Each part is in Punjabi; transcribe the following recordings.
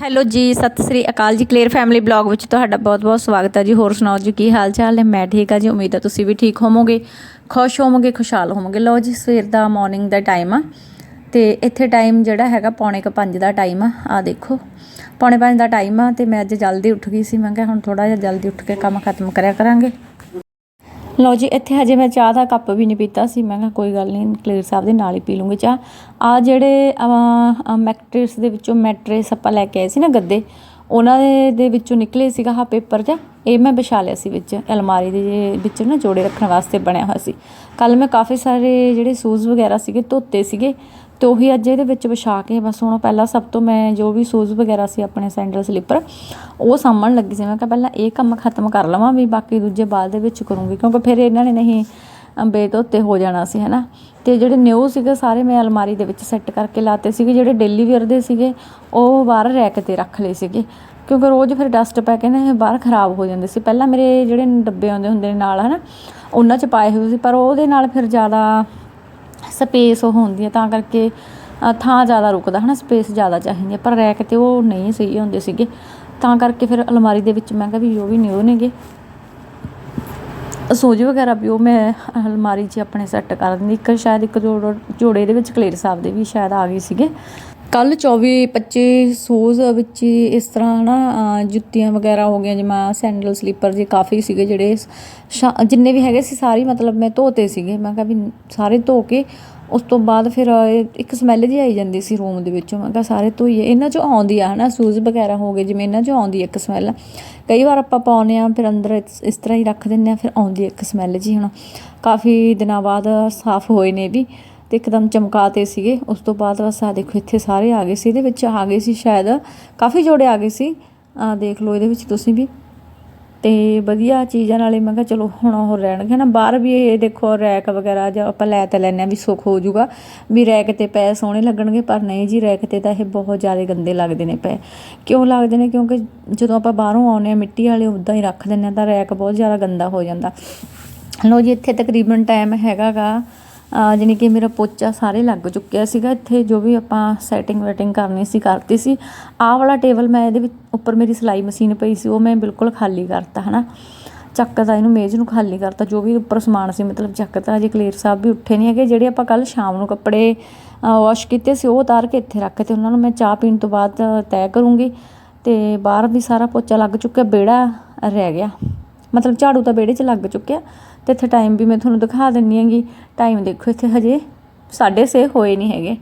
ਹੈਲੋ ਜੀ, ਸਤਿ ਸ੍ਰੀ ਅਕਾਲ ਜੀ ਕਲੀਅਰ ਫੈਮਿਲੀ ਬਲੌਗ ਵਿੱਚ ਤੁਹਾਡਾ ਬਹੁਤ-ਬਹੁਤ ਸਵਾਗਤ ਹੈ ਜੀ। ਹੋਰ ਸੁਣਾਓ ਜੀ, ਕੀ ਹਾਲ ਚਾਲ ਹੈ ਮੈਂ ਠੀਕ ਹਾਂ ਜੀ, ਉਮੀਦ ਹੈ ਤੁਸੀਂ ਵੀ ਠੀਕ ਹੋਵੋਗੇ। ਖੁਸ਼ ਹੋਵੋਗੇ, ਖੁਸ਼ਹਾਲ ਹੋਵੋਗੇ। ਲਓ ਜੀ, ਸਵੇਰ ਦਾ ਮਾਰਨਿੰਗ ਦਾ ਟਾਈਮ ਆ। ਤੇ ਇੱਥੇ ਟਾਈਮ ਜਿਹੜਾ ਹੈਗਾ ਪੌਣੇ ਕੁ ਪੰਜ ਦਾ ਟਾਈਮ ਆ। ਆ ਦੇਖੋ, ਪੌਣੇ ਪੰਜ ਦਾ ਟਾਈਮ ਆ ਤੇ ਮੈਂ ਅੱਜ ਜਲਦੀ ਉੱਠ ਗਈ ਸੀ। ਮੈਂ ਕਿਹਾ ਹੁਣ ਥੋੜਾ ਜਿਹਾ ਜਲਦੀ ਉੱਠ ਕੇ ਕੰਮ ਖਤਮ ਕਰਿਆ ਕਰਾਂਗੇ। ਲਓ ਜੀ, ਇੱਥੇ ਹਜੇ ਮੈਂ ਚਾਹ ਦਾ ਕੱਪ ਵੀ ਨਹੀਂ ਪੀਤਾ ਸੀ। ਮੈਂ ਕਿਹਾ ਕੋਈ ਗੱਲ ਨਹੀਂ ਕਲੀਅਰ ਸਾਹਿਬ ਦੇ ਨਾਲ ਹੀ ਪੀ ਲੂੰਗੀ ਚਾਹ। ਆ ਜਿਹੜੇ ਮੈਟਰਸ ਦੇ ਵਿੱਚੋਂ ਮੈਟਰਸ ਆਪਾਂ ਲੈ ਕੇ ਆਏ ਸੀ ਨਾ ਗੱਦੇ, ਉਹਨਾਂ ਦੇ ਵਿੱਚੋਂ ਨਿਕਲੇ ਸੀਗਾ ਹਾ ਪੇਪਰ ਜਿਹਾ। ਇਹ ਮੈਂ ਵਿਛਾ ਲਿਆ ਸੀ ਵਿੱਚ, ਅਲਮਾਰੀ ਦੇ ਵਿੱਚ ਨਾ ਜੋੜੇ ਰੱਖਣ ਵਾਸਤੇ ਬਣਿਆ ਹੋਇਆ ਸੀ। ਕੱਲ ਮੈਂ ਕਾਫੀ ਸਾਰੇ ਜਿਹੜੇ ਸ਼ੂਜ਼ ਵਗੈਰਾ ਸੀਗੇ, ਧੋਤੇ ਸੀਗੇ। ਅਤੇ ਉਹੀ ਅੱਜ ਇਹਦੇ ਵਿੱਚ ਵਿਛਾ ਕੇ ਬਸ ਹੁਣ ਪਹਿਲਾਂ ਸਭ ਤੋਂ ਮੈਂ ਜੋ ਵੀ ਸ਼ੂਜ਼ ਵਗੈਰਾ ਸੀ ਆਪਣੇ ਸੈਂਡਲ ਸਲੀਪਰ ਉਹ ਸਾਂਭਣ ਲੱਗੀ ਸੀ। ਮੈਂ ਕਿਹਾ ਪਹਿਲਾਂ ਇਹ ਕੰਮ ਖਤਮ ਕਰ ਲਵਾਂ ਵੀ ਬਾਕੀ ਦੂਜੇ ਬਾਅਦ ਦੇ ਵਿੱਚ ਕਰੂੰਗੀ, ਕਿਉਂਕਿ ਫਿਰ ਇਹਨਾਂ ਨੇ ਨਹੀਂ ਬੇਧੋਤੇ ਹੋ ਜਾਣਾ ਸੀ, ਹੈਨਾ। ਤੇ ਜਿਹੜੇ ਨਿਊ ਸੀਗੇ ਸਾਰੇ ਮੈਂ ਅਲਮਾਰੀ ਦੇ ਵਿੱਚ ਸੈੱਟ ਕਰਕੇ ਲਾਤੇ ਸੀਗੇ, ਜਿਹੜੇ ਡੇਲੀ ਵੇਅਰ ਦੇ ਸੀਗੇ, ਉਹ ਬਾਹਰ ਰੈਕ ਤੇ ਰੱਖ ਲਏ ਸੀਗੇ। ਕਿਉਂਕਿ ਰੋਜ਼ ਫਿਰ ਡਸਟ ਪੈ ਕੇ ਨਾ ਬਾਹਰ ਖਰਾਬ ਹੋ ਜਾਂਦੇ ਸੀ। ਪਹਿਲਾਂ ਮੇਰੇ ਜਿਹੜੇ ਡੱਬੇ ਆਉਂਦੇ ਹੁੰਦੇ ਨੇ ਨਾਲ, ਹਨਾ, ਉਹਨਾਂ 'ਚ ਪਾਏ ਹੋਏ ਸੀ, ਪਰ ਉਹਦੇ ਨਾਲ ਫਿਰ ਜ਼ਿਆਦਾ ਸਪੇਸ ਉਹ ਹੁੰਦੀ ਹੈ, ਤਾਂ ਕਰਕੇ ਥਾਂ ਜ਼ਿਆਦਾ ਰੁਕਦਾ ਹੈ ਨਾ ਸਪੇਸ ਜ਼ਿਆਦਾ ਚਾਹੀਦੀ ਹੈ, ਪਰ ਰੈਕ ਤੇ ਉਹ ਨਹੀਂ ਸਹੀ ਹੁੰਦੇ ਸੀਗੇ। ਤਾਂ ਕਰਕੇ ਫਿਰ ਅਲਮਾਰੀ ਦੇ ਵਿੱਚ ਮੈਂ ਕਿਹਾ ਵੀ ਜੋ ਵੀ ਨਿਊ ਨੇਗੇ। ਸੂਜੀ ਵਗੈਰਾ ਵੀ ਉਹ ਮੈਂ ਅਲਮਾਰੀ 'ਚ ਆਪਣੇ ਸੈੱਟ ਕਰ ਦਿੰਦੀ। ਇੱਕ ਸ਼ਾਇਦ ਇੱਕ ਜੋੜ ਜੋੜੇ ਦੇ ਵਿੱਚ ਕਲੇਰ ਸਾਹਿਬ ਦੇ ਵੀ ਸ਼ਾਇਦ ਆ ਗਏ ਸੀਗੇ। ਕੱਲ 24 25 ਸ਼ੂਜ਼ ਵਿੱਚ ਹੀ ਇਸ ਤਰ੍ਹਾਂ ਨਾ ਜੁੱਤੀਆਂ ਵਗੈਰਾ ਹੋ ਗਈਆਂ, ਜਿਵੇਂ ਸੈਂਡਲ ਸਲੀਪਰ ਜੀ ਕਾਫੀ ਸੀਗੇ ਜਿਹੜੇ ਸ਼ਾ- ਜਿੰਨੇ ਵੀ ਹੈਗੇ ਸੀ ਸਾਰੇ ਮਤਲਬ ਮੈਂ ਧੋਤੇ ਸੀਗੇ। ਮੈਂ ਕਿਹਾ ਵੀ ਸਾਰੇ ਧੋ ਕੇ ਉਸ ਤੋਂ ਬਾਅਦ ਫਿਰ ਇਹ ਇੱਕ ਸਮੈਲ ਜੀ ਆਈ ਜਾਂਦੀ ਸੀ ਰੂਮ ਦੇ ਵਿੱਚੋਂ। ਮੈਂ ਕਿਹਾ ਸਾਰੇ ਧੋਈਏ। ਇਹਨਾਂ 'ਚੋਂ ਆਉਂਦੀ ਆ, ਹਨਾ, ਸ਼ੂਜ਼ ਵਗੈਰਾ ਹੋ ਗਏ, ਜਿਵੇਂ ਇਹਨਾਂ 'ਚੋਂ ਆਉਂਦੀ ਇੱਕ ਸਮੈਲ। ਕਈ ਵਾਰ ਆਪਾਂ ਪਾਉਂਦੇ ਆ ਫਿਰ ਅੰਦਰ ਇਸ ਇਸ ਤਰ੍ਹਾਂ ਹੀ ਰੱਖ ਦਿੰਦੇ ਆ ਫਿਰ ਆਉਂਦੀ ਇੱਕ ਸਮੈਲ ਜੀ ਹੁਣ ਕਾਫੀ ਦਿਨਾਂ ਬਾਅਦ ਸਾਫ਼ ਹੋਏ ਨੇ ਵੀ। ਤੇ ਇੱਕਦਮ ਚਮਕਾਤੇ ਸੀਗੇ। ਉਸ ਤੋਂ ਬਾਅਦ ਬਸ ਆ ਦੇਖੋ, ਇੱਥੇ ਸਾਰੇ ਆ ਗਏ ਸੀ। ਇਹਦੇ ਵਿੱਚ ਆ ਗਏ ਸੀ ਸ਼ਾਇਦ ਕਾਫੀ ਜੋੜੇ ਆ ਗਏ ਸੀ। ਆ ਦੇਖ ਲਓ ਇਹਦੇ ਵਿੱਚ ਤੁਸੀਂ ਵੀ। ਤੇ ਵਧੀਆ ਚੀਜ਼ਾਂ ਨਾਲੇ ਮੈਂ ਕਿਹਾ ਚਲੋ ਹੁਣ ਉਹ ਰਹਿਣਗੇ ਨਾ। ਬਾਹਰ ਵੀ ਇਹ ਦੇਖੋ ਰੈਕ ਵਗੈਰਾ ਜਾਂ ਆਪਾਂ ਲੈ ਤਾਂ ਲੈਨੇ ਆ ਵੀ ਸੁੱਖ ਹੋ ਜਾਊਗਾ। ਵੀ ਰੈਕ ਤੇ ਪੈ ਸੋਹਣੇ ਲੱਗਣਗੇ, ਪਰ ਨਹੀਂ ਜੀ, ਰੈਕ ਤੇ ਤਾਂ ਇਹ ਬਹੁਤ ਜ਼ਿਆਦਾ ਗੰਦੇ ਲੱਗਦੇ ਨੇ ਪੈ ਕਿਉਂ ਲੱਗਦੇ ਨੇ? ਕਿਉਂਕਿ ਜਦੋਂ ਆਪਾਂ ਬਾਹਰੋਂ ਆਉਂਦੇ ਆ ਮਿੱਟੀ ਵਾਲੇ ਉਦਾਂ ਹੀ ਰੱਖ ਦਿੰਦੇ ਆ ਤਾਂ ਰੈਕ ਬਹੁਤ ਜ਼ਿਆਦਾ ਗੰਦਾ ਹੋ ਜਾਂਦਾ। ਲੋ ਜੀ, ਇੱਥੇ ਤਕਰੀਬਨ ਟਾਈਮ ਹੈਗਾਗਾ। ਜਾਣੀ ਕਿ ਮੇਰਾ ਪੋਚਾ ਸਾਰੇ ਲੱਗ ਚੁੱਕਿਆ ਸੀਗਾ। ਇੱਥੇ ਜੋ ਵੀ ਆਪਾਂ ਸੈਟਿੰਗ ਵੈਟਿੰਗ ਕਰਨੀ ਸੀ, ਕਰਤੀ ਸੀ, ਆਹ ਵਾਲਾ ਟੇਬਲ ਮੈਂ ਇਹਦੇ ਵਿੱਚ ਉੱਪਰ ਮੇਰੀ ਸਿਲਾਈ ਮਸ਼ੀਨ ਪਈ ਸੀ, ਉਹ ਮੈਂ ਬਿਲਕੁਲ ਖਾਲੀ ਕਰਤਾ, ਹਨਾ। ਚੱਕਦਾ ਇਹਨੂੰ ਮੇਜ਼ ਨੂੰ ਖਾਲੀ ਕਰਤਾ, ਜੋ ਵੀ ਉੱਪਰ ਸਮਾਨ ਸੀ, ਮਤਲਬ ਚੱਕਤਾ ਅਜੇ ਕਲੇਰ ਸਾਹਿਬ ਵੀ ਉੱਠੇ ਨਹੀਂ ਹੈਗੇ। ਜਿਹੜੇ ਆਪਾਂ ਕੱਲ ਸ਼ਾਮ ਨੂੰ ਕੱਪੜੇ ਵਾਸ਼ ਕੀਤੇ ਸੀ, ਉਹ ਉਤਾਰ ਕੇ ਇੱਥੇ ਰੱਖ ਤੇ ਉਹਨਾਂ ਨੂੰ ਮੈਂ ਚਾਹ ਪੀਣ ਤੋਂ ਬਾਅਦ ਤੈਅ ਕਰੂੰਗੀ ਤੇ ਬਾਹਰ ਵੀ ਸਾਰਾ ਪੋਚਾ ਲੱਗ ਚੁੱਕਿਆ, ਬੇੜਾ ਰਹਿ ਗਿਆ। ਮਤਲਬ ਝਾੜੂ ਤਾਂ ਬੇੜੇ 'ਚ ਲੱਗ ਚੁੱਕਿਆ। ਤੇ ਇੱਥੇ ਟਾਈਮ ਵੀ ਮੈਂ ਤੁਹਾਨੂੰ ਦਿਖਾ ਦਿੰਨੀ ਹੈਗੀ। ਟਾਈਮ ਦੇਖੋ, ਇੱਥੇ ਹਜੇ 6:30 ਹੋਏ ਨਹੀਂ ਹੈਗੇ।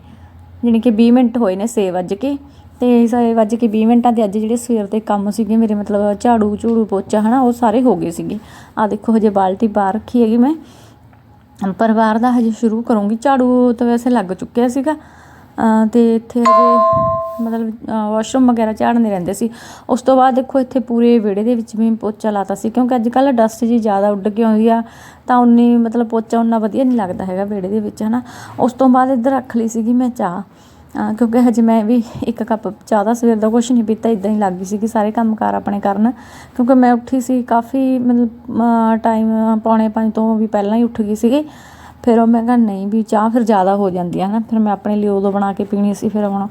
ਜਾਣੀ ਕਿ 20 ਮਿੰਟ ਹੋਏ ਨੇ 6 ਵੱਜ ਕੇ। ਤੇ 6 ਵੱਜ ਕੇ 20 ਮਿੰਟਾਂ ਦੇ ਅੱਜ ਜਿਹੜੇ ਸਵੇਰ ਦੇ ਕੰਮ ਸੀਗੇ, ਮੇਰੇ ਮਤਲਬ ਝਾੜੂ ਝੂੜੂ ਪੋਚਾ ਹਨਾ, ਉਹ ਸਾਰੇ ਹੋ ਗਏ ਸੀਗੇ। ਆ ਦੇਖੋ, ਹਜੇ ਬਾਲਟੀ ਬਾਹਰ ਰੱਖੀ ਹੈਗੀ ਮੈਂ। ਪਰਿਵਾਰ ਦਾ ਹਜੇ ਸ਼ੁਰੂ ਕਰੂੰਗੀ। ਝਾੜੂ ਤਾਂ ਵੈਸੇ ਲੱਗ ਚੁੱਕਿਆ ਸੀਗਾ। ਅਤੇ ਇੱਥੇ ਹਜੇ ਮਤਲਬ ਵਾਸ਼ਰੂਮ ਵਗੈਰਾ ਝਾੜਨੇ ਰਹਿੰਦੇ ਸੀ। ਉਸ ਤੋਂ ਬਾਅਦ ਦੇਖੋ, ਇੱਥੇ ਪੂਰੇ ਵਿਹੜੇ ਦੇ ਵਿੱਚ ਵੀ ਪੋਚਾ ਲਾਤਾ ਸੀ, ਕਿਉਂਕਿ ਅੱਜ ਕੱਲ੍ਹ ਡਸਟ ਜੀ ਜ਼ਿਆਦਾ ਉੱਡ ਕੇ ਆਉਂਦੀ ਆ, ਤਾਂ ਉਨੀ ਮਤਲਬ ਪੋਚਾ ਉਨਾ ਵਧੀਆ ਨਹੀਂ ਲੱਗਦਾ ਹੈਗਾ ਵਿਹੜੇ ਦੇ ਵਿੱਚ ਹੈ ਨਾ ਉਸ ਤੋਂ ਬਾਅਦ ਇੱਧਰ ਰੱਖ ਲਈ ਸੀਗੀ ਮੈਂ ਚਾਹ ਕਿਉਂਕਿ ਹਜੇ ਮੈਂ ਵੀ ਇੱਕ ਕੱਪ ਚਾਹ ਦਾ ਸਵੇਰ ਦਾ ਕੁਛ ਨਹੀਂ ਪੀਤਾ ਇੱਦਾਂ ਹੀ ਲੱਗ ਗਈ ਸੀ ਕਿ ਸਾਰੇ ਕੰਮ ਕਾਰ ਆਪਣੇ ਕਰਨ, ਕਿਉਂਕਿ ਮੈਂ ਉੱਠੀ ਸੀ ਕਾਫੀ ਮਤਲਬ ਟਾਈਮ ਪੌਣੇ ਪੰਜ ਤੋਂ ਵੀ ਪਹਿਲਾਂ ਹੀ ਉੱਠ ਗਈ ਸੀਗੀ। ਫਿਰ ਉਹ ਮੈਂ ਕਿਹਾ ਨਹੀਂ ਵੀ ਚਾਹ ਫਿਰ ਜ਼ਿਆਦਾ ਹੋ ਜਾਂਦੀ ਹੈ ਨਾ, ਫਿਰ ਮੈਂ ਆਪਣੇ ਲਈ ਉਦੋਂ ਬਣਾ ਕੇ ਪੀਣੀ ਸੀ, ਫਿਰ ਹੁਣ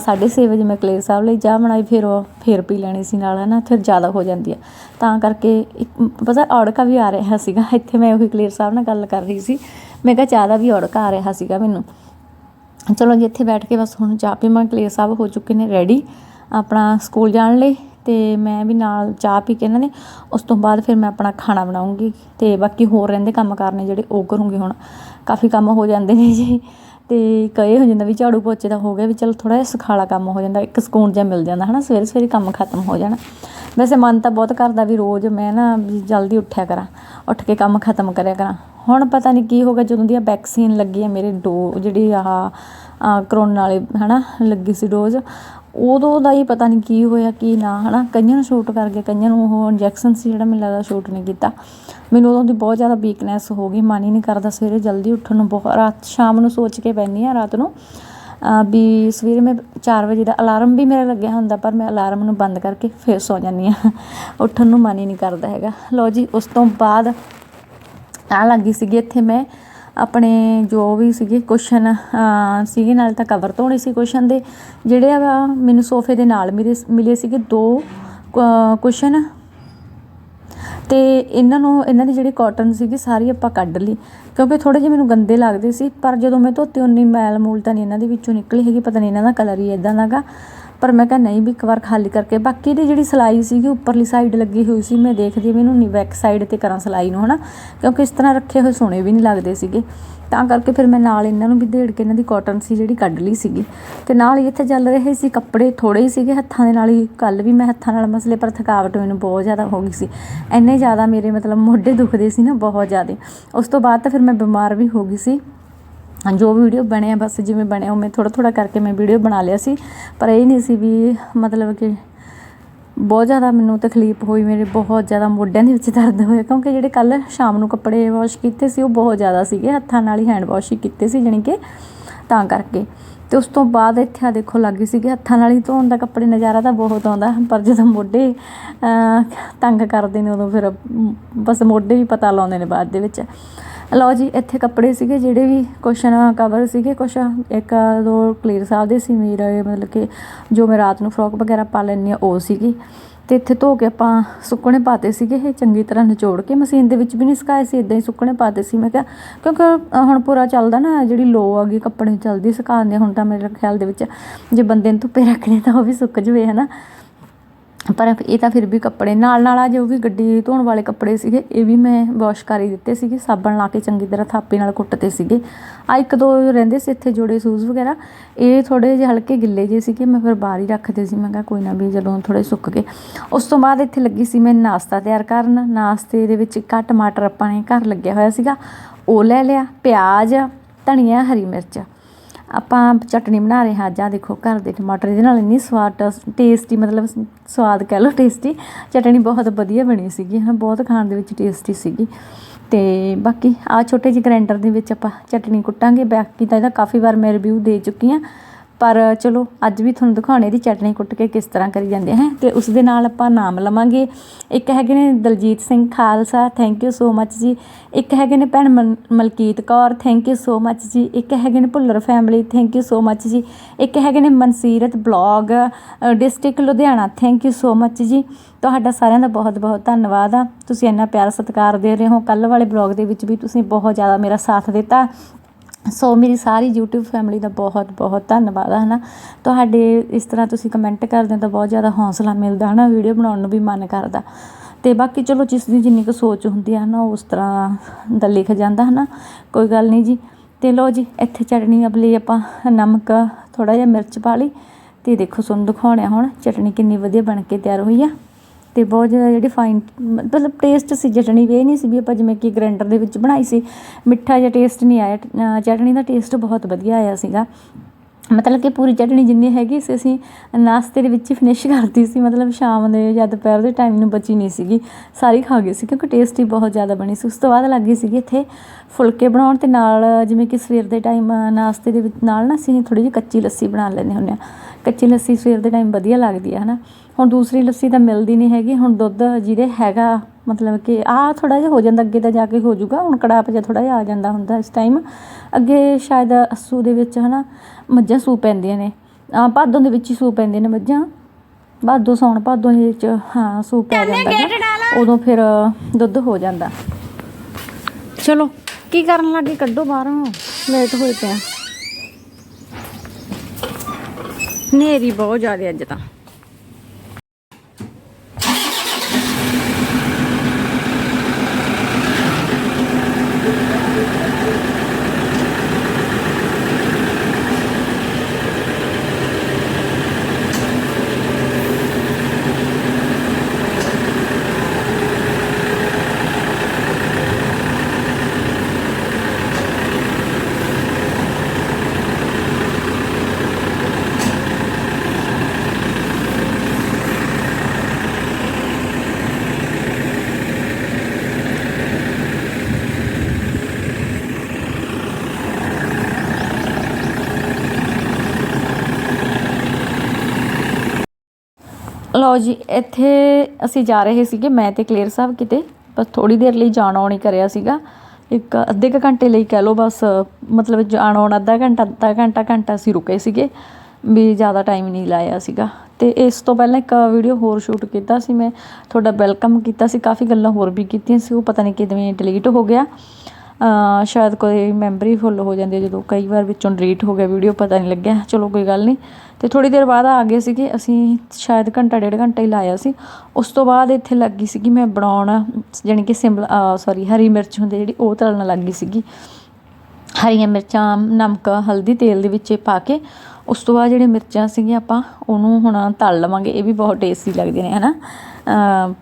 6:30 ਵਜੇ ਮੈਂ ਕਲੇਰ ਸਾਹਿਬ ਲਈ ਚਾਹ ਬਣਾਈ, ਫਿਰ ਉਹ ਫਿਰ ਪੀ ਲੈਣੀ ਸੀ ਨਾਲ ਹੈ ਨਾ ਫਿਰ ਜ਼ਿਆਦਾ ਹੋ ਜਾਂਦੀ ਹੈ ਤਾਂ ਕਰਕੇ ਇੱਕ, ਪਤਾ ਔੜਕਾ ਵੀ ਆ ਰਿਹਾ ਸੀਗਾ, ਇੱਥੇ ਮੈਂ ਉਹੀ ਕਲੇਰ ਸਾਹਿਬ ਨਾਲ ਗੱਲ ਕਰ ਰਹੀ ਸੀ, ਮੈਂ ਕਿਹਾ ਚਾਹ ਦਾ ਵੀ ਔੜਕਾ ਆ ਰਿਹਾ ਸੀਗਾ ਮੈਨੂੰ। ਚਲੋ ਜੀ, ਇੱਥੇ ਬੈਠ ਕੇ ਬਸ ਹੁਣ ਚਾਹ ਪੀਵਾਂ ਕਲੀਅਰ ਸਾਹਿਬ ਹੋ ਚੁੱਕੇ ਨੇ ਰੈਡੀ ਆਪਣਾ ਸਕੂਲ ਜਾਣ ਲਈ ਅਤੇ ਮੈਂ ਵੀ ਨਾਲ ਚਾਹ ਪੀ ਕੇ ਇਹਨਾਂ ਨੇ ਉਸ ਤੋਂ ਬਾਅਦ ਫਿਰ ਮੈਂ ਆਪਣਾ ਖਾਣਾ ਬਣਾਉਂਗੀ ਅਤੇ ਬਾਕੀ ਹੋਰ ਰਹਿੰਦੇ ਕੰਮ ਕਾਰ ਨੇ ਜਿਹੜੇ ਉਹ ਕਰੂੰਗੀ ਹੁਣ। ਕਾਫੀ ਕੰਮ ਹੋ ਜਾਂਦੇ ਨੇ ਜੀ। ਅਤੇ ਤੇ ਇਹ ਹੋ ਜਾਂਦਾ ਵੀ ਝਾੜੂ ਪੋਚੇ ਦਾ ਹੋ ਗਿਆ ਵੀ ਚਲ ਥੋੜ੍ਹਾ ਜਿਹਾ ਸੁਖਾਲਾ ਕੰਮ ਹੋ ਜਾਂਦਾ ਇੱਕ ਸਕੂਨ ਜਿਹਾ ਮਿਲ ਜਾਂਦਾ ਹੈ ਨਾ ਸਵੇਰੇ ਸਵੇਰੇ ਕੰਮ ਖਤਮ ਹੋ ਜਾਣਾ। ਵੈਸੇ ਮਨ ਤਾਂ ਬਹੁਤ ਕਰਦਾ ਵੀ ਰੋਜ਼ ਮੈਂ ਨਾ ਵੀ ਜਲਦੀ ਉੱਠਿਆ ਕਰਾਂ ਉੱਠ ਕੇ ਕੰਮ ਖਤਮ ਕਰਿਆ ਕਰਾਂ। ਹੁਣ ਪਤਾ ਨਹੀਂ ਕੀ ਹੋ ਗਿਆ ਜਦੋਂ ਦੀ ਆ ਵੈਕਸੀਨ ਲੱਗੀ ਹੈ ਮੇਰੇ ਡੋ ਜਿਹੜੀ ਆਹ ਆ, ਕਰੋਨਾ ਵਾਲੇ ਹੈ ਨਾ ਲੱਗੀ ਸੀ ਡੋਜ਼ ਉਦੋਂ ਦਾ ਹੀ ਪਤਾ ਨਹੀਂ ਕੀ ਹੋਇਆ, ਕੀ ਨਾ, ਹਨਾ? ਕਈਆਂ ਨੂੰ ਸ਼ੂਟ ਕਰ ਗਿਆ ਕਈਆਂ ਨੂੰ ਉਹ ਇੰਜੈਕਸ਼ਨ ਸੀ ਜਿਹੜਾ ਮੈਨੂੰ ਲੱਗਦਾ ਸ਼ੂਟ ਨਹੀਂ ਕੀਤਾ। ਮੈਨੂੰ ਉਦੋਂ ਦੀ ਬਹੁਤ ਜ਼ਿਆਦਾ ਵੀਕਨੈਸ ਹੋ ਗਈ, ਮਨ ਹੀ ਨਹੀਂ ਕਰਦਾ ਸਵੇਰੇ ਜਲਦੀ ਉੱਠਣ ਨੂੰ ਬਹੁਤ ਰਾਤ ਸ਼ਾਮ ਨੂੰ ਸੋਚ ਕੇ ਪੈਂਦੀ ਆ ਰਾਤ ਨੂੰ ਵੀ ਸਵੇਰੇ ਮੈਂ 4 ਵਜੇ ਦਾ ਅਲਾਰਮ ਵੀ ਮੇਰਾ ਲੱਗਿਆ ਹੁੰਦਾ, ਪਰ ਮੈਂ ਅਲਾਰਮ ਨੂੰ ਬੰਦ ਕਰਕੇ ਫਿਰ ਸੌ ਜਾਂਦੀ ਆ ਉੱਠਣ ਨੂੰ ਮਨ ਹੀ ਨਹੀਂ ਕਰਦਾ ਹੈਗਾ। ਲਓ ਜੀ, ਉਸ ਤੋਂ ਬਾਅਦ ਆ ਲੱਗੀ ਸੀਗੀ ਇੱਥੇ ਮੈਂ ਆਪਣੇ ਜੋ ਵੀ ਸੀਗੇ ਕੁਸ਼ਨ ਸੀਗੇ, ਨਾਲੇ ਤਾਂ ਕਵਰ ਧੋਣੇ ਸੀ ਕੁਸ਼ਨ ਦੇ, ਜਿਹੜੇ ਆ ਮੈਨੂੰ ਸੋਫੇ ਦੇ ਨਾਲ ਮਿਲੇ ਮਿਲੇ ਸੀਗੇ ਦੋ ਕੁਸ਼ਨ ਤੇ ਇਹਨਾਂ ਨੂੰ, ਇਹਨਾਂ ਦੀ ਜਿਹੜੀ ਕਾਟਨ ਸੀਗੀ, ਸਾਰੀ ਆਪਾਂ ਕੱਢ ਲਈ, ਕਿਉਂਕਿ ਥੋੜੇ ਜਿਹੇ ਮੈਨੂੰ ਗੰਦੇ ਲੱਗਦੇ ਸੀ, ਪਰ ਜਦੋਂ ਮੈਂ ਧੋਤੇ, ਉਨੀ ਮੈਲ ਮੂਲ ਤਾਂ ਨਹੀਂ ਇਹਨਾਂ ਦੇ ਵਿੱਚੋਂ ਨਿਕਲੀ ਹੈਗੀ, ਪਤਾ ਨਹੀਂ ਇਹਨਾਂ ਦਾ ਕਲਰ ਹੀ ਇਦਾਂ ਦਾਗਾ ਪਰ ਮੈਂ ਕਿਹਾ ਨਹੀਂ ਵੀ ਇੱਕ ਵਾਰ ਖਾਲੀ ਕਰਕੇ, ਬਾਕੀ ਦੀ ਜਿਹੜੀ ਸਿਲਾਈ ਸੀਗੀ ਉੱਪਰਲੀ ਸਾਈਡ ਲੱਗੀ ਹੋਈ ਸੀ, ਮੈਂ ਦੇਖਦੀ ਵੀ ਇਹਨੂੰ ਨਹੀਂ ਬੈਕ ਸਾਈਡ ਤੇ ਕਰਾਂ ਸਿਲਾਈ ਨੂੰ, ਹਨਾ? ਕਿਉਂਕਿ ਇਸ ਤਰ੍ਹਾਂ ਰੱਖੇ ਹੋਏ ਸੋਹਣੇ ਵੀ ਨਹੀਂ ਲੱਗਦੇ ਸੀਗੇ। ਤਾਂ ਕਰਕੇ ਫਿਰ ਮੈਂ ਨਾਲ ਇਹਨਾਂ ਨੂੰ ਵੀ ਦੇੜ ਕੇ ਇਹਨਾਂ ਦੀ ਕਾਟਨ ਸੀ ਜਿਹੜੀ ਕੱਢ ਲਈ ਸੀਗੀ। ਤੇ ਨਾਲ ਹੀ ਇੱਥੇ ਚੱਲ ਰਹੇ ਸੀ ਕੱਪੜੇ ਥੋੜੇ ਹੀ ਸੀਗੇ ਹੱਥਾਂ ਦੇ ਨਾਲ ਹੀ ਕੱਲ ਵੀ ਮੈਂ ਹੱਥਾਂ ਨਾਲ ਮਸਲੇ, ਪਰ ਥਕਾਵਟ ਮੈਨੂੰ ਬਹੁਤ ਜ਼ਿਆਦਾ ਹੋ ਗਈ ਸੀ। ਇੰਨੇ ਜ਼ਿਆਦਾ ਮੇਰੇ ਮਤਲਬ ਮੋਢੇ ਦੁਖਦੇ ਸੀ ਨਾ ਬਹੁਤ ਜ਼ਿਆਦਾ। ਉਸ ਤੋਂ ਬਾਅਦ ਤਾਂ ਫਿਰ ਮੈਂ ਬਿਮਾਰ ਵੀ ਹੋ ਗਈ ਸੀ। ਜੋ ਵੀਡੀਓ ਬਣਿਆ ਬਸ ਜਿਵੇਂ ਬਣਿਆ ਉਵੇਂ ਥੋੜ੍ਹਾ ਥੋੜ੍ਹਾ ਕਰਕੇ ਮੈਂ ਵੀਡੀਓ ਬਣਾ ਲਿਆ ਸੀ। ਪਰ ਇਹ ਨਹੀਂ ਸੀ ਵੀ ਮਤਲਬ ਕਿ ਬਹੁਤ ਜ਼ਿਆਦਾ ਮੈਨੂੰ ਤਕਲੀਫ ਹੋਈ, ਮੇਰੇ ਬਹੁਤ ਜ਼ਿਆਦਾ ਮੋਢਿਆਂ ਦੇ ਵਿੱਚ ਦਰਦ ਹੋਇਆ, ਕਿਉਂਕਿ ਜਿਹੜੇ ਕੱਲ ਸ਼ਾਮ ਨੂੰ ਕੱਪੜੇ ਵਾਸ਼ ਕੀਤੇ ਸੀ, ਉਹ ਬਹੁਤ ਜ਼ਿਆਦਾ ਸੀਗੇ, ਹੱਥਾਂ ਨਾਲ ਹੀ ਹੈਂਡ ਵਾਸ਼ ਹੀ ਕੀਤੇ ਸੀ, ਜਾਣੀ ਕਿ ਤਾਂ ਕਰਕੇ। ਤੇ ਉਸ ਤੋਂ ਬਾਅਦ ਇੱਥੇ ਆ ਦੇਖੋ, ਲੱਗ ਗਈ ਸੀਗੀ ਹੱਥਾਂ ਨਾਲ ਹੀ ਧੋਣ ਦਾ ਕੱਪੜੇ, ਨਜ਼ਾਰਾ ਤਾਂ ਬਹੁਤ ਆਉਂਦਾ, ਪਰ ਜਦੋਂ ਮੋਢੇ ਤੰਗ ਕਰਦੇ ਨੇ, ਉਦੋਂ ਫਿਰ, ਬਸ ਮੋਢੇ ਵੀ ਪਤਾ ਲਾਉਂਦੇ ਨੇ ਬਾਅਦ ਦੇ ਵਿੱਚ। ਲਓ ਜੀ, ਇੱਥੇ ਕੱਪੜੇ ਸੀਗੇ ਜਿਹੜੇ ਵੀ ਕੁਸ਼ਨ ਕਵਰ ਸੀਗੇ ਕੁਛ ਇੱਕ ਦੋ ਕਲੀਰ ਸਾਹਿਬ ਦੇ ਸੀ, ਮੇਰੇ ਮਤਲਬ ਕਿ ਜੋ ਮੈਂ ਰਾਤ ਨੂੰ ਫਰੋਕ ਵਗੈਰਾ ਪਾ ਲੈਂਦੀ ਆ ਉਹ ਸੀਗੀ। ਤੇ ਇੱਥੇ ਧੋ ਕੇ ਆਪਾਂ ਸੁੱਕਣੇ ਪਾਤੇ ਸੀਗੇ, ਇਹ ਚੰਗੀ ਤਰ੍ਹਾਂ ਨਿਚੋੜ ਕੇ, ਮਸ਼ੀਨ ਦੇ ਵਿੱਚ ਵੀ ਨਹੀਂ ਸੁਕਾਏ ਸੀ ਇਦਾਂ ਹੀ ਸੁੱਕਣੇ ਪਾਤੇ ਸੀ, ਮੈਂ ਕਿਹਾ, ਕਿਉਂਕਿ ਹੁਣ ਪੂਰਾ ਚੱਲਦਾ ਨਾ, ਜਿਹੜੀ ਲੋ ਆ ਗਈ, ਕੱਪੜੇ ਚਲਦੀ, ਸੁਕਾਉਂਦੇ ਹੁਣ ਤਾਂ ਮੇਰੇ ਖਿਆਲ ਦੇ ਵਿੱਚ ਜੇ ਬੰਦੇ ਨੂੰ ਧੁੱਪੇ ਰੱਖਣੇ ਤਾਂ ਉਹ ਵੀ ਸੁੱਕ ਜਵੇ, ਹਨਾ? ਪਰ ਇਹ ਤਾਂ ਫਿਰ ਵੀ ਕੱਪੜੇ ਨਾਲ ਨਾਲ ਆ, ਜੋ ਵੀ ਗੱਡੀ ਧੋਣ ਵਾਲੇ ਕੱਪੜੇ ਸੀਗੇ, ਇਹ ਵੀ ਮੈਂ ਵਾਸ਼ ਕਰ ਹੀ ਦਿੱਤੇ ਸੀਗੇ, ਸਾਬਣ ਲਾ ਕੇ ਚੰਗੀ ਤਰ੍ਹਾਂ ਥਾਪੀ ਨਾਲ ਕੁੱਟਤੇ ਸੀਗੇ। ਆ ਇੱਕ ਦੋ ਰਹਿੰਦੇ ਸੀ ਇੱਥੇ ਜੋੜੇ ਸ਼ੂਜ਼ ਵਗੈਰਾ, ਇਹ ਥੋੜੇ ਜਿਹੇ ਹਲਕੇ ਗਿੱਲੇ ਜਿਹੇ ਸੀਗੇ, ਮੈਂ ਫਿਰ ਬਾਹਰ ਹੀ ਰੱਖਦੇ ਸੀ, ਮੈਂ ਕਿਹਾ ਕੋਈ ਨਾ ਵੀ ਜਦੋਂ ਥੋੜੇ ਸੁੱਕ ਗਏ। ਉਸ ਤੋਂ ਬਾਅਦ ਇੱਥੇ ਲੱਗੀ ਸੀ ਮੈਂ ਨਾਸ਼ਤਾ ਤਿਆਰ ਕਰਨ, ਨਾਸ਼ਤੇ ਦੇ ਵਿੱਚ ਇੱਕ ਟਮਾਟਰ ਆਪਾਂ ਨੇ ਘਰ ਲੱਗਿਆ ਹੋਇਆ ਸੀਗਾ, ਉਹ ਲੈ ਲਿਆ, ਪਿਆਜ਼, ਧਨੀਆ, ਹਰੀ ਮਿਰਚ। ਆਪਾਂ ਚਟਨੀ ਬਣਾ ਰਹੇ ਹਾਂ ਜਾਂ ਦੇਖੋ, ਘਰ ਦੇ ਟਮਾਟਰ ਇਹਦੇ ਨਾਲ ਇੰਨੀ ਸਵਾਦ ਟੇਸਟੀ ਮਤਲਬ ਸਵਾਦ ਕਹਿ ਲਓ ਟੇਸਟੀ ਚਟਣੀ ਬਹੁਤ ਵਧੀਆ ਬਣੀ ਸੀਗੀ ਹਾਂ ਬਹੁਤ ਖਾਣ ਦੇ ਵਿੱਚ ਟੇਸਟੀ ਸੀਗੀ। ਤੇ ਬਾਕੀ ਆ ਛੋਟੇ ਜਿਹੇ ਗ੍ਰਾਈਂਡਰ ਦੇ ਵਿੱਚ ਆਪਾਂ ਚਟਨੀ ਕੁੱਟਾਂਗੇ। ਬਾਕੀ ਤਾਂ ਇਹਦਾ ਕਾਫੀ ਵਾਰ ਮੈਂ ਰਿਵਿਊ ਦੇ ਚੁੱਕੀ ਹਾਂ। ਪਰ ਚਲੋ, ਅੱਜ ਵੀ ਤੁਹਾਨੂੰ ਦਿਖਾਉਣੇ ਦੀ ਚਟਨੀ ਕੁੱਟ ਕੇ ਕਿਸ ਤਰ੍ਹਾਂ ਕਰੀ ਜਾਂਦੇ ਹੈ? ਤੇ ਉਸ ਦੇ ਨਾਲ ਆਪਾਂ ਨਾਮ ਲਵਾਂਗੇ। ਇੱਕ ਹੈਗੇ ਨੇ Daljit Singh Khalsa thank you so much ji. ਇੱਕ ਹੈਗੇ ਨੇ ਭੈਣ Malkit Kaur thank you so much ji. ਇੱਕ ਹੈਗੇ ਨੇ Bhullar family thank you so much ji. ਇੱਕ ਹੈਗੇ ਨੇ Mansirat blog district Ludhiana thank you so much ji. ਤੁਹਾਡਾ ਸਾਰਿਆਂ ਦਾ ਬਹੁਤ ਬਹੁਤ ਧੰਨਵਾਦ ਆ। ਤੁਸੀਂ ਇੰਨਾ ਪਿਆਰ ਸਤਿਕਾਰ ਦੇ ਰਹੇ ਹੋ। ਕੱਲ ਵਾਲੇ ਬਲੌਗ ਦੇ ਵਿੱਚ ਵੀ ਤੁਸੀਂ ਬਹੁਤ ਜ਼ਿਆਦਾ ਮੇਰਾ ਸਾਥ ਦਿੱਤਾ। ਸੋ ਮੇਰੀ ਸਾਰੀ YouTube ਫੈਮਿਲੀ ਦਾ ਬਹੁਤ ਬਹੁਤ ਧੰਨਵਾਦ ਹੈ ਨਾ ਤੁਹਾਡੇ ਇਸ ਤਰ੍ਹਾਂ ਤੁਸੀਂ ਕਮੈਂਟ ਕਰਦੇ ਹੋ ਤਾਂ ਬਹੁਤ ਜ਼ਿਆਦਾ ਹੌਸਲਾ ਮਿਲਦਾ ਹੈ ਨਾ ਵੀਡੀਓ ਬਣਾਉਣ ਨੂੰ ਵੀ ਮਨ ਕਰਦਾ। ਤੇ ਬਾਕੀ ਚਲੋ, ਜਿਸ ਦੀ ਜਿੰਨੀ ਕੁ ਸੋਚ ਹੁੰਦੀ ਹੈ ਨਾ ਉਸ ਤਰ੍ਹਾਂ ਦਾ ਲਿਖ ਜਾਂਦਾ ਹੈ ਨਾ ਕੋਈ ਗੱਲ ਨਹੀਂ ਜੀ। ਤੇ ਲੋ ਜੀ, ਇੱਥੇ ਚਟਨੀ ਅਬਲੀ ਆਪਾਂ ਨਮਕ ਥੋੜਾ ਜਿਹਾ ਮਿਰਚ ਪਾ ਲਈ। ਤੇ ਦੇਖੋ ਤੁਹਾਨੂੰ ਦਿਖਾਉਣਿਆ ਹੁਣ, ਚਟਨੀ ਕਿੰਨੀ ਵਧੀਆ ਬਣ ਕੇ ਤਿਆਰ ਹੋਈ ਆ। ਅਤੇ ਬਹੁਤ ਜ਼ਿਆਦਾ ਜਿਹੜੀ ਫਾਈਨ ਮਤਲਬ ਟੇਸਟ ਸੀ ਚਟਣੀ ਵੀ, ਇਹ ਨਹੀਂ ਸੀ ਵੀ ਆਪਾਂ ਜਿਵੇਂ ਕਿ ਗਰੈਂਡਰ ਦੇ ਵਿੱਚ ਬਣਾਈ ਸੀ। ਮਿੱਠਾ ਜਿਹਾ ਟੇਸਟ ਨਹੀਂ ਆਇਆ ਚਟਣੀ ਦਾ ਟੇਸਟ ਬਹੁਤ ਵਧੀਆ ਆਇਆ ਸੀਗਾ। ਮਤਲਬ ਕਿ ਪੂਰੀ ਚਟਣੀ ਜਿੰਨੀ ਹੈਗੀ ਸੀ, ਅਸੀਂ ਨਾਸ਼ਤੇ ਦੇ ਵਿੱਚ ਹੀ ਫਿਨਿਸ਼ ਕਰਤੀ ਸੀ। ਮਤਲਬ ਸ਼ਾਮ ਦੇ ਜਾਂ ਦੁਪਹਿਰ ਦੇ ਟਾਈਮ ਨੂੰ ਬਚੀ ਨਹੀਂ ਸੀਗੀ। ਸਾਰੀ ਖਾ ਗਏ ਸੀ ਕਿਉਂਕਿ ਟੇਸਟੀ ਬਹੁਤ ਜ਼ਿਆਦਾ ਬਣੀ ਸੀ। ਉਸ ਤੋਂ ਬਾਅਦ ਲੱਗ ਗਈ ਸੀਗੀ ਇੱਥੇ ਫੁਲਕੇ ਬਣਾਉਣ ਤੇ ਨਾਲ ਜਿਵੇਂ ਕਿ ਸਵੇਰ ਦੇ ਟਾਈਮ ਨਾਸ਼ਤੇ ਦੇ ਵਿੱਚ ਨਾਲ ਨਾ ਅਸੀਂ ਥੋੜੀ ਜਿਹੀ ਕੱਚੀ ਲੱਸੀ ਬਣਾ ਲੈਂਦੇ ਹੁੰਦੇ ਆ ਕੱਚੀ ਲੱਸੀ ਸਵੇਰ ਦੇ ਟਾਈਮ ਵਧੀਆ ਲੱਗਦੀ ਹੈ ਹਨਾ। ਹੁਣ ਦੂਸਰੀ ਲੱਸੀ ਤਾਂ ਮਿਲਦੀ ਨਹੀਂ ਹੈਗੀ। ਹੁਣ ਦੁੱਧ ਜਿਹਦੇ ਹੈਗਾ ਮਤਲਬ ਕਿ ਆਹ ਥੋੜਾ ਜਿਹਾ ਹੋ ਜਾਂਦਾ ਅੱਗੇ ਤਾਂ ਜਾ ਕੇ ਹੋ ਜਾਊਗਾ ਹੁਣ ਕੜਾਪ ਜਿਹਾ ਥੋੜਾ ਜਿਹਾ ਆ ਜਾਂਦਾ ਹੁੰਦਾ ਇਸ ਟਾਈਮ ਅੱਗੇ ਸ਼ਾਇਦ ਅਸੂ ਦੇ ਵਿੱਚ ਹਨਾ ਮੱਝਾਂ ਸੂ ਪੈਂਦੀਆਂ ਨੇ। ਆ ਭਾਦੋਂ ਦੇ ਵਿੱਚ ਹੀ ਸੂ ਪੈਂਦੀਆਂ ਨੇ ਮੱਝਾਂ। ਭਾਦੋਂ ਸੌਣ ਭਾਦੋਂ ਦੇ ਵਿੱਚ ਹਾਂ ਸੂ ਪੈ ਜਾਂਦਾ ਹੈ ਉਦੋਂ ਫਿਰ ਦੁੱਧ ਹੋ ਜਾਂਦਾ। ਚਲੋ ਕੀ ਕਰਨ ਲੱਗੇ? ਕੱਢੋ ਬਾਹਰੋਂ। ਲੇਟ ਹੋਏ ਪਿਆ ਨੇਰੀ ਬਹੁਤ ਜ਼ਿਆਦਾ ਅੱਜ ਤਾਂ। ਲਓ ਜੀ, ਇੱਥੇ ਅਸੀਂ ਜਾ ਰਹੇ ਸੀਗੇ, ਮੈਂ ਤੇ ਕਲੀਅਰ ਸਾਹਿਬ ਕਿਤੇ, ਬਸ ਥੋੜੀ ਦੇਰ ਲਈ ਜਾਣ ਆਉਣੀ ਕਰਿਆ ਸੀਗਾ। ਇੱਕ ਅੱਧੇ ਕੁ ਘੰਟੇ ਲਈ ਕਹਿ ਲਓ, ਬਸ ਮਤਲਬ ਜਾਣਾ ਆਉਣ ਅੱਧਾ ਘੰਟਾ ਅੱਧਾ ਘੰਟਾ ਘੰਟਾ ਅਸੀਂ ਰੁਕੇ ਸੀਗੇ, ਵੀ ਜ਼ਿਆਦਾ ਟਾਈਮ ਨਹੀਂ ਲਾਇਆ ਸੀਗਾ। ਤੇ ਇਸ ਤੋਂ ਪਹਿਲਾਂ ਇੱਕ ਵੀਡੀਓ ਹੋਰ ਸ਼ੂਟ ਕੀਤਾ ਸੀ ਮੈਂ, ਤੁਹਾਡਾ ਵੈਲਕਮ ਕੀਤਾ ਸੀ, ਕਾਫੀ ਗੱਲਾਂ ਹੋਰ ਵੀ ਕੀਤੀਆਂ ਸੀ, ਉਹ ਪਤਾ ਨਹੀਂ ਕਿਵੇਂ ਡਿਲੀਟ ਹੋ ਗਿਆ। ਸ਼ਾਇਦ ਕੋਈ ਮੈਮਰੀ ਫੁੱਲ ਹੋ ਜਾਂਦੀ ਜਦੋਂ ਕਈ ਵਾਰ ਵਿੱਚੋਂ ਡਿਲੀਟ ਹੋ ਗਿਆ ਵੀਡੀਓ ਪਤਾ ਨਹੀਂ ਲੱਗਿਆ। ਚਲੋ, ਕੋਈ ਗੱਲ ਨਹੀਂ। ਅਤੇ ਥੋੜ੍ਹੀ ਦੇਰ ਬਾਅਦ ਆ ਗਏ ਸੀਗੇ। ਅਸੀਂ ਸ਼ਾਇਦ ਘੰਟਾ, ਡੇਢ ਘੰਟਾ ਹੀ ਲਾਇਆ ਸੀ। ਉਸ ਤੋਂ ਬਾਅਦ ਇੱਥੇ ਲੱਗ ਗਈ ਸੀਗੀ ਮੈਂ ਬਣਾਉਣ, ਜਾਣੀ ਕਿ ਸਿੰਬਲ ਸੋਰੀ ਹਰੀ ਮਿਰਚ ਹੁੰਦੀ ਜਿਹੜੀ, ਉਹ ਤਲਣ ਲੱਗ ਗਈ ਸੀਗੀ। ਹਰੀਆਂ ਮਿਰਚਾਂ, ਨਮਕ, ਹਲਦੀ, ਤੇਲ ਦੇ ਵਿੱਚ ਪਾ ਕੇ, ਉਸ ਤੋਂ ਬਾਅਦ ਜਿਹੜੇ ਮਿਰਚਾਂ ਸੀਗੀਆਂ ਆਪਾਂ, ਉਹਨੂੰ ਹੁਣ ਤਲ ਲਵਾਂਗੇ। ਇਹ ਵੀ ਬਹੁਤ ਟੇਸਟੀ ਲੱਗਦੇ ਨੇ, ਹਨਾ? ਅਮ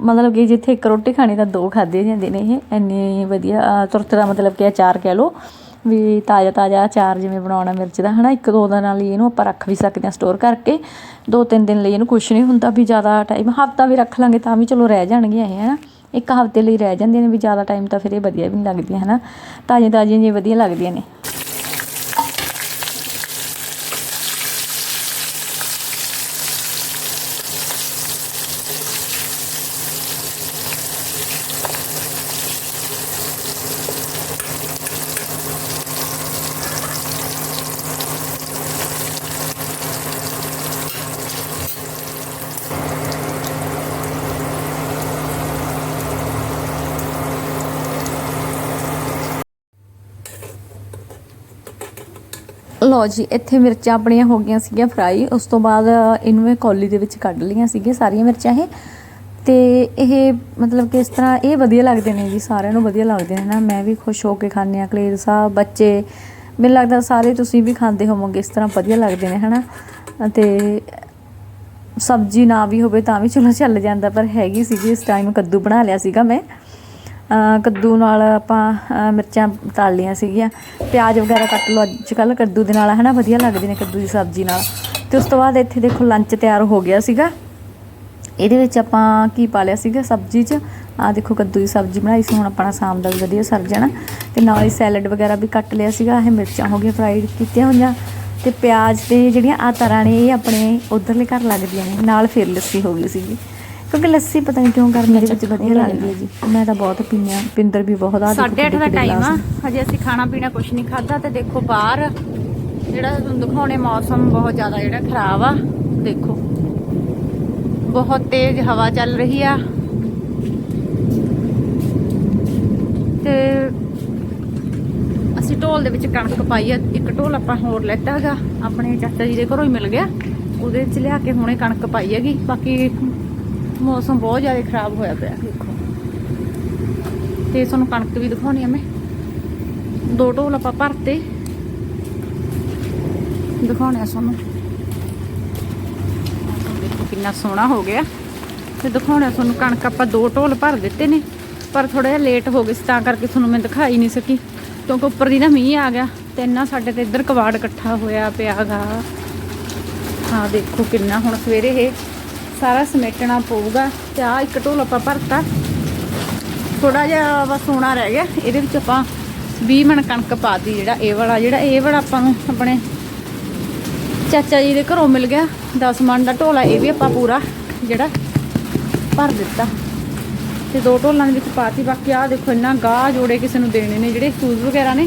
ਮਤਲਬ ਕਿ ਜਿੱਥੇ ਇੱਕ ਰੋਟੀ ਖਾਣੀ ਤਾਂ ਦੋ ਖਾਦੇ ਜਾਂਦੇ ਨੇ ਇਹ, ਇੰਨੀ ਵਧੀਆ ਤੁਰਤ ਦਾ ਮਤਲਬ ਕਿ ਅਚਾਰ ਕਹਿ ਲਓ, ਵੀ ਤਾਜ਼ਾ ਤਾਜ਼ਾ ਅਚਾਰ ਜਿਵੇਂ ਬਣਾਉਣਾ ਮਿਰਚ ਦਾ, ਹਨਾ, ਇੱਕ ਦੋ ਦਿਨਾਂ ਲਈ ਇਹਨੂੰ ਆਪਾਂ ਰੱਖ ਵੀ ਸਕਦੇ ਹਾਂ ਸਟੋਰ ਕਰਕੇ, ਦੋ ਤਿੰਨ ਦਿਨ ਲਈ ਇਹਨੂੰ ਕੁਛ ਨਹੀਂ ਹੁੰਦਾ ਵੀ ਜ਼ਿਆਦਾ ਟਾਈਮ ਹਫਤਾ ਵੀ ਰੱਖ ਲਾਂਗੇ ਤਾਂ ਵੀ ਚਲੋ ਰਹਿ ਜਾਣਗੀਆਂ ਇਹ, ਹਨਾ, ਇੱਕ ਹਫ਼ਤੇ ਲਈ ਰਹਿ ਜਾਂਦੀਆਂ ਨੇ ਵੀ ਜ਼ਿਆਦਾ ਟਾਈਮ ਤਾਂ ਫਿਰ ਇਹ ਵਧੀਆ ਵੀ ਨਹੀਂ ਲੱਗਦੀਆਂ, ਹਨਾ, ਤਾਜ਼ੀਆਂ ਤਾਜ਼ੀਆਂ ਜਿਹੀਆਂ ਵਧੀਆ ਲੱਗਦੀਆਂ ਨੇ। ਲਓ ਜੀ, ਇੱਥੇ ਮਿਰਚਾਂ ਆਪਣੀਆਂ ਹੋ ਗਈਆਂ ਸੀਗੀਆਂ ਫਰਾਈ ਉਸ ਤੋਂ ਬਾਅਦ ਇਹਨੂੰ ਮੈਂ ਕੌਲੀ ਦੇ ਵਿੱਚ ਕੱਢ ਲਈਆਂ ਸੀਗੀਆਂ ਸਾਰੀਆਂ ਮਿਰਚਾਂ ਇਹ। ਤੇ ਇਹ ਮਤਲਬ ਕਿ ਇਸ ਤਰ੍ਹਾਂ ਇਹ ਵਧੀਆ ਲੱਗਦੇ ਨੇ ਜੀ, ਸਾਰਿਆਂ ਨੂੰ ਵਧੀਆ ਲੱਗਦੇ ਨੇ ਨਾ। ਮੈਂ ਵੀ ਖੁਸ਼ ਹੋ ਕੇ ਖਾਂਦੇ ਆ ਕਲੇਰ ਸਾਹਿਬ, ਬੱਚੇ। ਮੈਨੂੰ ਲੱਗਦਾ ਸਾਰੇ ਤੁਸੀਂ ਵੀ ਖਾਂਦੇ ਹੋਵੋਗੇ, ਇਸ ਤਰ੍ਹਾਂ ਵਧੀਆ ਲੱਗਦੇ ਨੇ, ਹਨਾ? ਤੇ ਸਬਜ਼ੀ ਨਾ ਵੀ ਹੋਵੇ ਤਾਂ ਵੀ ਚਲੋ ਚੱਲ ਜਾਂਦਾ, ਪਰ ਹੈਗੀ ਸੀਗੀ, ਇਸ ਟਾਈਮ ਕੱਦੂ ਬਣਾ ਲਿਆ ਸੀਗਾ ਮੈਂ। ਕੱਦੂ ਨਾਲ ਆਪਾਂ ਮਿਰਚਾਂ ਤਲ ਲਈਆਂ ਸੀਗੀਆਂ। ਪਿਆਜ਼ ਵਗੈਰਾ ਕੱਟ ਲਓ ਅੱਜ ਕੱਲ ਕੱਦੂ ਦੇ ਨਾਲ ਹੈ ਨਾ ਵਧੀਆ ਲੱਗਦੇ ਨੇ ਕੱਦੂ ਦੀ ਸਬਜ਼ੀ ਨਾਲ। ਤੇ ਉਸ ਤੋਂ ਬਾਅਦ ਇੱਥੇ ਦੇਖੋ ਲੰਚ ਤਿਆਰ ਹੋ ਗਿਆ ਸੀਗਾ। ਇਹਦੇ ਵਿੱਚ ਆਪਾਂ ਕੀ ਪਾ ਲਿਆ ਸੀਗਾ? ਸਬਜ਼ੀ 'ਚ ਆ ਦੇਖੋ ਕੱਦੂ ਦੀ ਸਬਜ਼ੀ ਬਣਾਈ ਸੀ, ਹੁਣ ਆਪਣਾ ਸ਼ਾਮ ਦਾ ਵੀ ਵਧੀਆ ਸਰ ਜਾਣਾ। ਤੇ ਨਾਲ ਹੀ ਸੈਲਡ ਵਗੈਰਾ ਵੀ ਕੱਟ ਲਿਆ ਸੀਗਾ ਇਹ ਮਿਰਚਾਂ ਹੋ ਗਈਆਂ ਫਰਾਈਡ ਕੀਤੀਆਂ ਹੋਈਆਂ। ਤੇ ਪਿਆਜ਼ ਤੇ ਜਿਹੜੀਆਂ ਆ ਤਰ੍ਹਾਂ ਨੇ, ਇਹ ਆਪਣੇ ਉਧਰਲੇ ਘਰ ਲੱਗਦੀਆਂ ਨੇ, ਨਾਲ ਫਿਰ ਲੱਸੀ ਹੋ ਗਈ ਸੀਗੀ। ਕਿਉਂਕਿ ਲੱਸੀ ਪਤਾ ਨਹੀਂ ਕਿਉਂ ਗਰਮੀ ਦੇ ਵਿੱਚ ਵਧੀਆ ਲੱਗਦੀ ਹੈ ਜੀ। ਮੈਂ ਤਾਂ ਬਹੁਤ ਪੀਂਦੀ ਪਿੰਦਰ ਵੀ ਬਹੁਤ ਆ ਸਾਢੇ ਅੱਠ ਦਾ ਟਾਈਮ ਆ। ਹਜੇ ਅਸੀਂ ਖਾਣਾ ਪੀਣਾ ਕੁਝ ਨਹੀਂ ਖਾਦਾ ਤੇ ਦੇਖੋ ਬਾਹਰ ਜਿਹੜਾ ਤੁਹਾਨੂੰ ਦਿਖਾਉਣੇ ਮੌਸਮ ਬਹੁਤ ਜ਼ਿਆਦਾ ਜਿਹੜਾ ਖਰਾਬ ਆ ਦੇਖੋ। ਬਹੁਤ ਤੇਜ਼ ਹਵਾ ਚੱਲ ਰਹੀ ਆ। ਤੇ ਅਸੀਂ ਢੋਲ ਦੇ ਵਿੱਚ ਕਣਕ ਪਾਈ ਆ। ਇੱਕ ਢੋਲ ਆਪਾਂ ਹੋਰ ਲੈਤਾ ਹੈਗਾ। ਆਪਣੇ ਚਾਚਾ ਜੀ ਦੇ ਘਰੋਂ ਹੀ ਮਿਲ ਗਿਆ। ਉਹਦੇ ਵਿੱਚ ਲਿਆ ਕੇ ਹੁਣੇ ਕਣਕ ਪਾਈ ਹੈਗੀ। ਬਾਕੀ ਮੌਸਮ ਬਹੁਤ ਜ਼ਿਆਦਾ ਖਰਾਬ ਹੋਇਆ ਪਿਆ। ਦੇਖੋ। ਤੇ ਤੁਹਾਨੂੰ ਕਣਕ ਵੀ ਦਿਖਾਉਣੀ ਆ ਮੈਂ। ਦੋ ਢੋਲ ਆਪਾਂ ਭਰਤੇ। ਦਿਖਾਉਣੇ ਆ ਤੁਹਾਨੂੰ। ਦੇਖੋ ਕਿੰਨਾ ਸੋਹਣਾ ਹੋ ਗਿਆ। ਤੇ ਦਿਖਾਉਣੇ ਤੁਹਾਨੂੰ ਕਣਕ ਆਪਾਂ ਦੋ ਢੋਲ ਭਰ ਦਿੱਤੇ ਨੇ। ਪਰ ਥੋੜਾ ਜਿਹਾ ਲੇਟ ਹੋ ਗਏ ਸੀ, ਤਾਂ ਕਰਕੇ ਤੁਹਾਨੂੰ ਮੈਂ ਦਿਖਾਈ ਨਹੀਂ ਸਕੀ। ਕਿਉਂਕਿ ਉੱਪਰ ਦੀ ਨਾ ਮੀਂਹ ਆ ਗਿਆ ਤੇ ਇੰਨਾ ਸਾਡੇ ਤੇ ਇੱਧਰ ਕਵਾੜ ਇਕੱਠਾ ਹੋਇਆ ਪਿਆਗਾ ਹਾਂ ਦੇਖੋ ਕਿੰਨਾ ਹੁਣ ਸਵੇਰੇ ਇਹ ਸਾਰਾ ਸਮੇਟਣਾ ਪਊਗਾ ਤੇ ਆ ਇੱਕ ਢੋਲ ਆਪਾਂ ਭਰਤਾ। ਥੋੜਾ ਜਿਹਾ ਬਸ ਸੋਨਾ ਰਹਿ ਗਿਆ। ਇਹਦੇ ਵਿੱਚ ਆਪਾਂ 20 ਮਣ ਕਣਕ ਪਾਤੀ ਜਿਹੜਾ ਇਹ ਵਾਲਾ। ਜਿਹੜਾ ਇਹ ਵਾਲਾ ਆਪਾਂ ਨੂੰ ਆਪਣੇ ਚਾਚਾ ਜੀ ਦੇ ਘਰੋਂ ਮਿਲ ਗਿਆ। 10 ਮਣ ਦਾ ਢੋਲਾ ਇਹ ਵੀ ਆਪਾਂ ਪੂਰਾ ਜਿਹੜਾ ਭਰ ਦਿੱਤਾ। ਤੇ ਦੋ ਢੋਲਾਂ ਦੇ ਵਿੱਚ ਪਾਤੀ ਬਾਕੀ ਆ ਦੇਖੋ, ਇੰਨਾ ਗਾਹ ਜੋੜੇ ਕਿਸੇ ਨੂੰ ਦੇਣੇ ਨੇ ਜਿਹੜੇ ਸ਼ੂਜ਼ ਵਗੈਰਾ ਨੇ।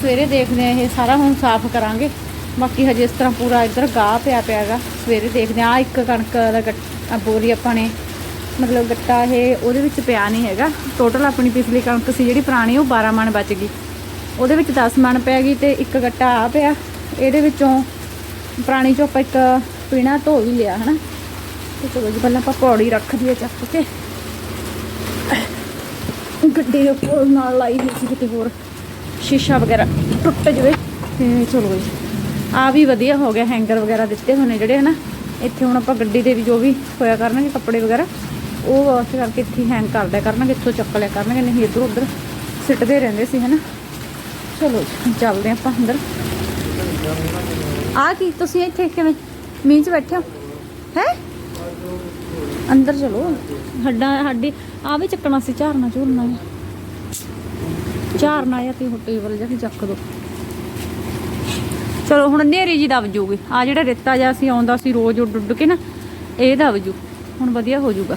ਸਵੇਰੇ ਦੇਖਦੇ ਆ ਇਹ ਸਾਰਾ, ਹੁਣ ਸਾਫ਼ ਕਰਾਂਗੇ। ਬਾਕੀ ਹਜੇ ਇਸ ਤਰ੍ਹਾਂ ਪੂਰਾ ਇੱਧਰ ਗਾਹ ਪਿਆ ਪਿਆਗਾ ਸਵੇਰੇ ਦੇਖਦੇ ਆ ਇੱਕ ਕਣਕ ਦਾ ਗੱਟ- ਬੋਰੀ ਆਪਾਂ ਨੇ, ਮਤਲਬ ਗੱਟਾ ਇਹ ਉਹਦੇ ਵਿੱਚ ਪਿਆ ਨਹੀਂ ਹੈਗਾ। ਟੋਟਲ ਆਪਣੀ ਪਿਛਲੀ ਕਣਕ ਸੀ ਜਿਹੜੀ ਪੁਰਾਣੀ, ਉਹ 12 ਮਣ ਬਚ ਗਈ। ਉਹਦੇ ਵਿੱਚ 10 ਮਣ ਪੈ ਗਈ ਤੇ ਇੱਕ ਗੱਟਾ ਆ ਪਿਆ। ਇਹਦੇ ਵਿੱਚੋਂ ਪੁਰਾਣੀ ਚੋਂ ਆਪਾਂ ਇੱਕ ਪੀਣਾ ਧੋ ਵੀ ਲਿਆ, ਹਨਾ? ਤੇ ਚਲੋ ਜੀ, ਪਹਿਲਾਂ ਆਪਾਂ ਪੌੜੀ ਰੱਖ ਦਈਏ ਚੱਕ ਕੇ। ਗੱਡੀ ਦੇ ਉੱਪਰ ਨਾਲ ਲਾਈ ਹੋਈ ਸੀ ਕਿਤੇ ਹੋਰ। ਸ਼ੀਸ਼ਾ ਵਗੈਰਾ ਟੁੱਟ ਜਵੇ ਤੇ ਚਲੋ ਜੀ। ਆ ਵੀ ਵਧੀਆ ਹੋ ਗਿਆ ਹੈਂਗਰ ਵਗੈਰਾ ਦਿੱਤੇ ਹੋਏ ਨੇ ਜਿਹੜੇ ਹਨਾ? ਇੱਥੇ ਹੁਣ ਆਪਾਂ ਗੱਡੀ ਦੇ ਵੀ ਜੋ ਵੀ ਹੋਇਆ ਕਰਨਗੇ ਕੱਪੜੇ ਵਗੈਰਾ ਉਹ ਵਾਸ਼ ਕਰਕੇ ਇੱਥੇ ਹੈਂਗ ਕਰ ਦਿਆ ਕਰਨਗੇ ਇੱਥੋਂ ਚੱਕ ਲਿਆ ਕਰਨਗੇ ਨਹੀਂ ਇੱਧਰ ਉੱਧਰ ਸਿੱਟਦੇ ਰਹਿੰਦੇ ਸੀ ਹਨਾ? ਚਲੋ ਜੀ, ਚੱਲਦੇ ਆਪਾਂ ਅੰਦਰ। ਆ ਕੀ ਤੁਸੀਂ ਇੱਥੇ ਕਿਵੇਂ ਮੀਂਹ 'ਚ ਬੈਠੇ ਹੋ? ਹੈ? ਅੰਦਰ ਚਲੋ। ਹੱਡਾ ਸਾਡੀ ਆ ਵੀ ਚੱਕਣਾ ਸੀ ਝਾਰਨਾ ਝੂਲਣਾ ਝਾਰਨਾ ਜਾਂ ਤੇ ਉਹ ਟੇਬਲ ਜਾਂ ਚੱਕ ਦੋ। ਚਲੋ, ਹੁਣ ਨੇਰੀ ਜੀ ਦਬ ਜੂਗੀ। ਆ ਜਿਹੜਾ ਰੇਤਾ ਜਿਹਾ ਸੀ, ਆਉਂਦਾ ਸੀ ਰੋਜ਼ ਉੱਡ ਉੱਡ ਕੇ ਨਾ, ਇਹ ਦਬ ਜੂ। ਹੁਣ ਵਧੀਆ ਹੋ ਜਾਊਗਾ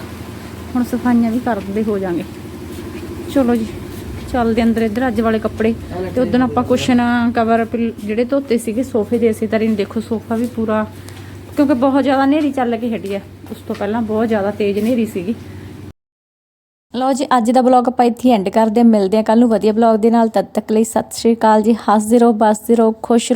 ਹੁਣ ਸਫਾਈਆਂ ਵੀ ਕਰਦੇ ਹੋ ਜਾਾਂਗੇ ਚਲੋ ਜੀ, ਚੱਲਦੇ ਅੰਦਰ ਇੱਧਰ ਅੱਜ ਵਾਲੇ ਕੱਪੜੇ। ਤੇ ਉਦੋਂ ਆਪਾਂ ਕੁਸ਼ਨ ਕਵਰ ਜਿਹੜੇ ਧੋਤੇ ਸੀਗੇ ਸੋਫੇ ਦੇ, ਅਸੀਂ ਤਰ੍ਹਾਂ ਦੇਖੋ, ਸੋਫਾ ਵੀ ਪੂਰਾ, ਕਿਉਂਕਿ ਬਹੁਤ ਜ਼ਿਆਦਾ ਹਨੇਰੀ ਚੱਲ ਕੇ ਹਟੀ ਆ। ਉਸ ਤੋਂ ਪਹਿਲਾਂ ਬਹੁਤ ਜ਼ਿਆਦਾ ਤੇਜ਼ ਹਨੇਰੀ ਸੀਗੀ। ਲਓ ਜੀ, ਅੱਜ ਦਾ ਬਲੌਗ ਆਪਾਂ ਇੱਥੇ ਐਂਡ ਕਰਦੇ ਹਾਂ। ਮਿਲਦੇ ਹਾਂ ਕੱਲ ਨੂੰ ਵਧੀਆ ਬਲੌਗ ਦੇ ਨਾਲ। ਤਦ ਤੱਕ ਲਈ ਸਤਿ ਸ਼੍ਰੀ ਅਕਾਲ ਜੀ। ਹੱਸਦੇ ਰਹੋ, ਬਸਦੇ ਰਹੋ, ਖੁਸ਼